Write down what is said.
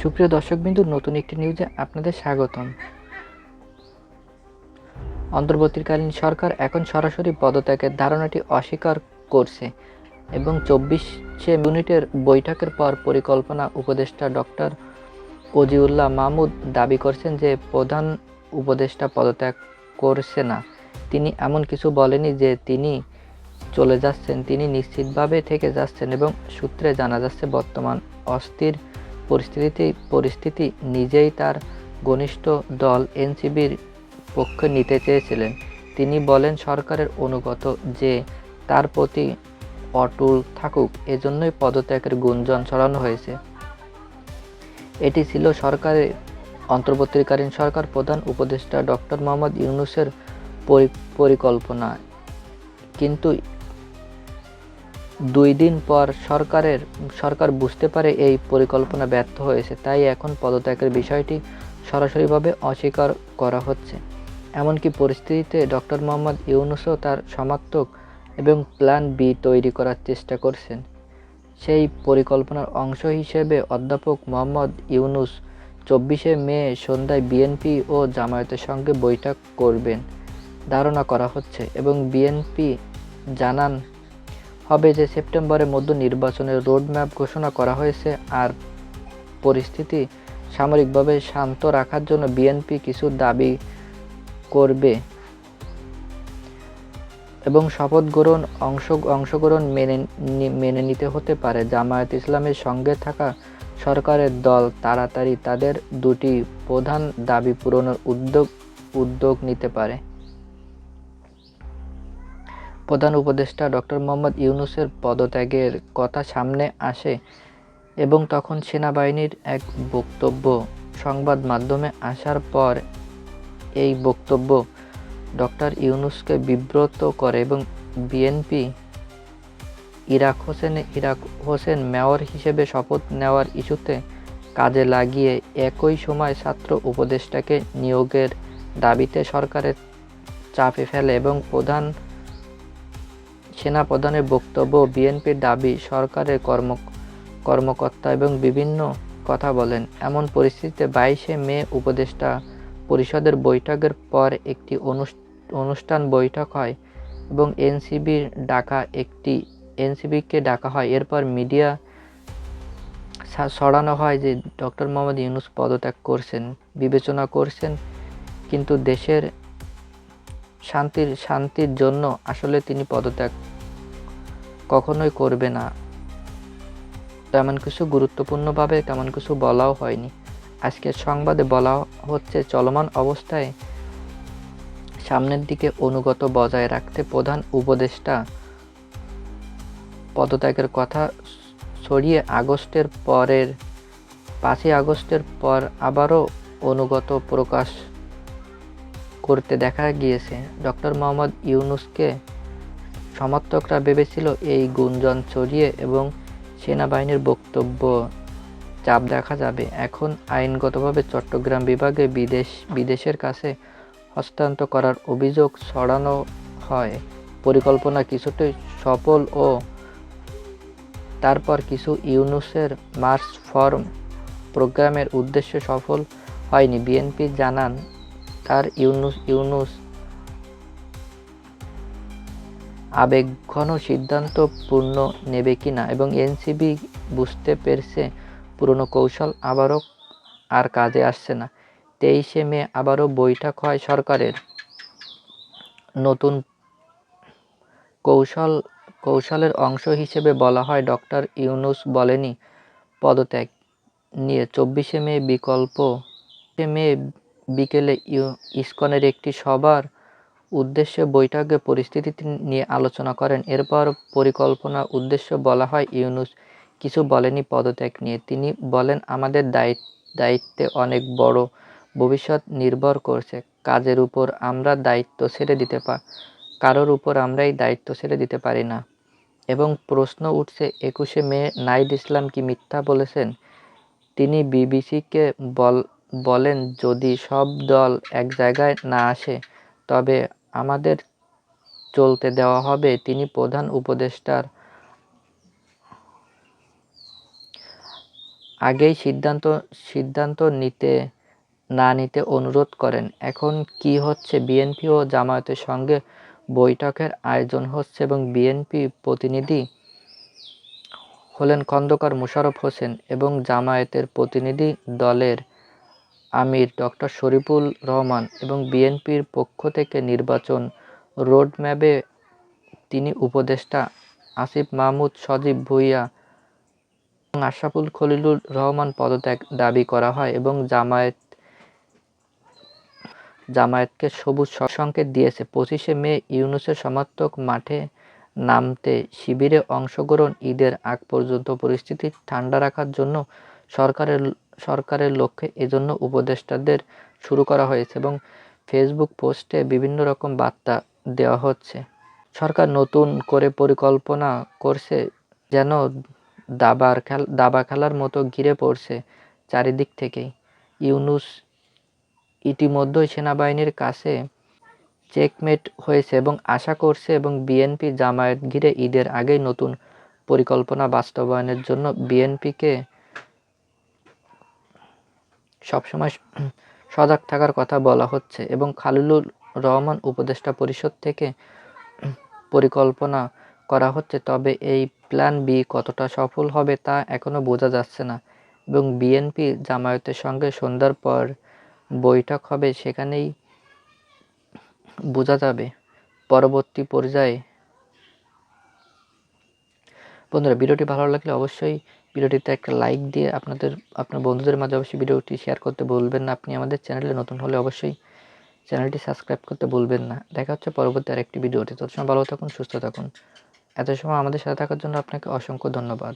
সুপ্রিয় দর্শকবিন্দু, নতুন একটি নিউজে আপনাদের স্বাগতম। অন্তর্বর্তীকালীন সরকার এখন সরাসরি পদত্যাগের ধারণাটি অস্বীকার করছে এবং চব্বিশে মিনিটের বৈঠকের পর পরিকল্পনা উপদেষ্টা ডক্টর অজিউল্লাহ মাহমুদ দাবি করছেন যে প্রধান উপদেষ্টা পদত্যাগ করছে না। তিনি এমন কিছু বলেনি যে তিনি চলে যাচ্ছেন, তিনি নিশ্চিতভাবে থেকে যাচ্ছেন এবং সূত্রে জানা যাচ্ছে বর্তমান অস্থির পরিস্থিতি পরিস্থিতি নিজেই তার ঘনিষ্ঠ দল এনসিবির পক্ষে নিতে চেয়েছিলেন। তিনি বলেন, সরকারের অনুগত যে তার প্রতি অটুল থাকুক, এজন্যই পদত্যাগের গুঞ্জন ছড়ানো হয়েছে। এটি ছিল সরকারের অন্তর্বর্তীকালীন সরকার প্রধান উপদেষ্টা ডক্টর মোহাম্মদ ইউনুসের পরি- পরিকল্পনা। কিন্তু দুই দিন পর সরকারের, সরকার বুঝতে পারে এই পরিকল্পনা ব্যর্থ হয়েছে, তাই এখন পদত্যাগের বিষয়টি সরাসরিভাবে অস্বীকার করা হচ্ছে। এমনকি পরিস্থিতিতে ডক্টর মোহাম্মদ ইউনুসও তার সমর্থক এবং প্ল্যান বি তৈরি করার চেষ্টা করছেন। সেই পরিকল্পনার অংশ হিসেবে অধ্যাপক মোহাম্মদ ইউনুস চব্বিশে মে সন্ধ্যায় বিএনপি ও জামায়াতের সঙ্গে বৈঠক করবেন, ধারণা করা হচ্ছে এবং বিএনপি জানান হবে যে সেপ্টেম্বরের মধ্যে নির্বাচনের রোডম্যাপ ঘোষণা করা হয়েছে আর পরিস্থিতি সামরিকভাবে শান্ত রাখার জন্য বিএনপি কিছু দাবি করবে এবং শপথ গ্রহণ অংশ, অংশগ্রহণ মেনে মেনে নিতে হতে পারে। জামায়াত ইসলামের সঙ্গে থাকা সরকারের দল তাড়াতাড়ি তাদের দুটি প্রধান দাবি পূরণের উদ্যোগ উদ্যোগ নিতে পারে। প্রধান উপদেষ্টা ডক্টর মোহাম্মদ ইউনুসের পদত্যাগের কথা সামনে আসে এবং তখন সেনাবাহিনীর এক বক্তব্য সংবাদ মাধ্যমে আসার পর এই বক্তব্য ডক্টর ইউনুসকে বিব্রত করে এবং বিএনপি ইরাক হোসেন ইরাক হোসেন মেয়র হিসেবে শপথ নেওয়ার ইস্যুতে কাজে লাগিয়ে একই সময় ছাত্র উপদেষ্টাকে নিয়োগের দাবিতে সরকারের চাপে ফেলে এবং প্রধান সেনাপ্রধানের বক্তব্য বিএনপির দাবি, সরকারের কর্ম, কর্মকর্তা এবং বিভিন্ন কথা বলেন। এমন পরিস্থিতিতে বাইশে মে উপদেষ্টা পরিষদের বৈঠকের পর একটি অনুষ- অনুষ্ঠান বৈঠক হয় এবং এনসিবির ডাকা একটি, এনসিবিকে ডাকা হয়। এরপর মিডিয়া ছড়ানো হয় যে ডক্টর মোহাম্মদ ইউনুস পদত্যাগ করছেন, বিবেচনা করছেন, কিন্তু দেশের শান্তির শান্তির জন্য আসলে তিনি পদত্যাগ কখনোই করবে না। তেমন কিছু গুরুত্বপূর্ণভাবে তেমন কিছু বলাও হয়নি। আজকের সংবাদে বলা হচ্ছে, চলমান অবস্থায় সামনের দিকে অনুগত বজায় রাখতে প্রধান উপদেষ্টা পদত্যাগের কথা ছড়িয়ে আগস্টের পরের, পাঁচই আগস্টের পর আবারও অনুগত প্রকাশ করতে দেখা গিয়েছে। ডক্টর মোহাম্মদ ইউনুসকে সমর্থকরা ভেবেছিল এই গুঞ্জন ছড়িয়ে এবং সেনাবাহিনীর বক্তব্য চাপ দেখা যাবে। এখন আইনগতভাবে চট্টগ্রাম বিভাগে বিদেশ, বিদেশের কাছে হস্তান্তর করার অভিযোগ ছড়ানো হয়। পরিকল্পনা কিছুটাই সফল ও তারপর কিছু ইউনুসের মার্চ ফর্ম প্রোগ্রামের উদ্দেশ্য সফল হয়নি। বিএনপি জানান, তার ইউনুস ইউনুস আবেগঘন সিদ্ধান্ত পূর্ণ নেবে কিনা এবং এনসিবি বুঝতে পেরেছে পুরনো কৌশল আবারও আর কাজে আসছে না। তেইশে মে আবারও বৈঠক হয় সরকারের। নতুন কৌশল, কৌশলের অংশ হিসেবে বলা হয় ডক্টর ইউনুস বলেনি পদত্যাগ নিয়ে। চব্বিশে মে বিকল্প মে বিকেলে ইসকনের একটি সবার উদ্দেশ্যে বৈঠকে পরিস্থিতি নিয়ে আলোচনা করেন। এরপর পরিকল্পনা উদ্দেশ্য বলা হয়, ইউনুস কিছু বলেনি পদত্যাগ নিয়ে। তিনি বলেন, আমাদের দায়িত্ব অনেক বড় ভবিষ্যৎ নির্ভর করছে। কাজের উপর আমরা দায়িত্ব ছেড়ে দিতে পা, কারোর উপর আমরাই দায়িত্ব ছেড়ে দিতে পারি না। এবং প্রশ্ন উঠছে, একুশে মে, নাইদ ইসলাম কি মিথ্যা বলেছেন? তিনি বিবিসিকে বল, বলেন, যদি সব দল এক জায়গায় না আসে, তবে আমাদের চলতে দেওয়া হবে, তিনি প্রধান উপদেষ্টার আগেই সিদ্ধান্ত সিদ্ধান্ত নিতে, না নিতে অনুরোধ করেন। এখন কি হচ্ছে? বিএনপি ও জামায়াতের সঙ্গে বৈঠকের আয়োজন হচ্ছে এবং বিএনপি প্রতিনিধি হলেন খন্দকার মোশাররফ হোসেন এবং জামায়াতের প্রতিনিধি দলের আমির, ডক্টর শরীফুল রহমান এবং বিএনপির পক্ষ থেকে নির্বাচন রোডম্যাপে তিনি উপদেষ্টা আসিফ মাহমুদ, সজীব ভুইয়া এবং আশরাফুল খলিলুর রহমান পদত্যাগ দাবি করা হয় এবং জামায়াত জামায়াতকে সবুজ সংকেত দিয়েছে। পঁচিশে মে ইউনুসের সমর্থক মাঠে নামতে শিবিরে অংশগ্রহণ, ঈদের আগ পর্যন্ত পরিস্থিতি ঠান্ডা রাখার জন্য সরকারের সরকারের লক্ষ্যে এজন্য উপদেষ্টাদের শুরু করা হয়েছে এবং ফেসবুক পোস্টে বিভিন্ন রকম বার্তা দেওয়া হচ্ছে। সরকার নতুন করে পরিকল্পনা করছে যেন দাবার খেল, দাবা খেলার মতো ঘিরে পড়ছে চারিদিক থেকেই। ইউনুস ইতিমধ্যেই সেনাবাহিনীর কাছে চেকমেট হয়েছে এবং আশা করছে এবং বিএনপি জামায়াত ঘিরে ঈদের আগেই নতুন পরিকল্পনা বাস্তবায়নের জন্য বিএনপিকে সবসময় সজাগ থাকার কথা বলা হচ্ছে এবং খালিলুর রহমান উপদেষ্টা পরিষদ থেকে পরিকল্পনা করা হচ্ছে, তবে এই প্ল্যান বি কতটা সফল হবে তা এখনও বোঝা যাচ্ছে না এবং বিএনপি জামায়াতের সঙ্গে সন্ধ্যার পর বৈঠক হবে সেখানেই বোঝা যাবে। পরবর্তী পর্যায়ে বন্ধুরা, ভিডিওটি ভালো লাগলে অবশ্যই ভিডিওটিতে একটা লাইক দিয়ে আপনাদের, আপনার বন্ধুদের মাঝে অবশ্যই ভিডিওটি শেয়ার করতে বলবেন না। আপনি আমাদের চ্যানেলে নতুন হলে অবশ্যই চ্যানেলটি সাবস্ক্রাইব করতে বলবেন না। দেখা হচ্ছে পরবর্তী আরেকটি ভিডিওতে। তত সময় ভালো থাকুন, সুস্থ থাকুন। এত সময় আমাদের সাথে থাকার জন্য আপনাকে অসংখ্য ধন্যবাদ।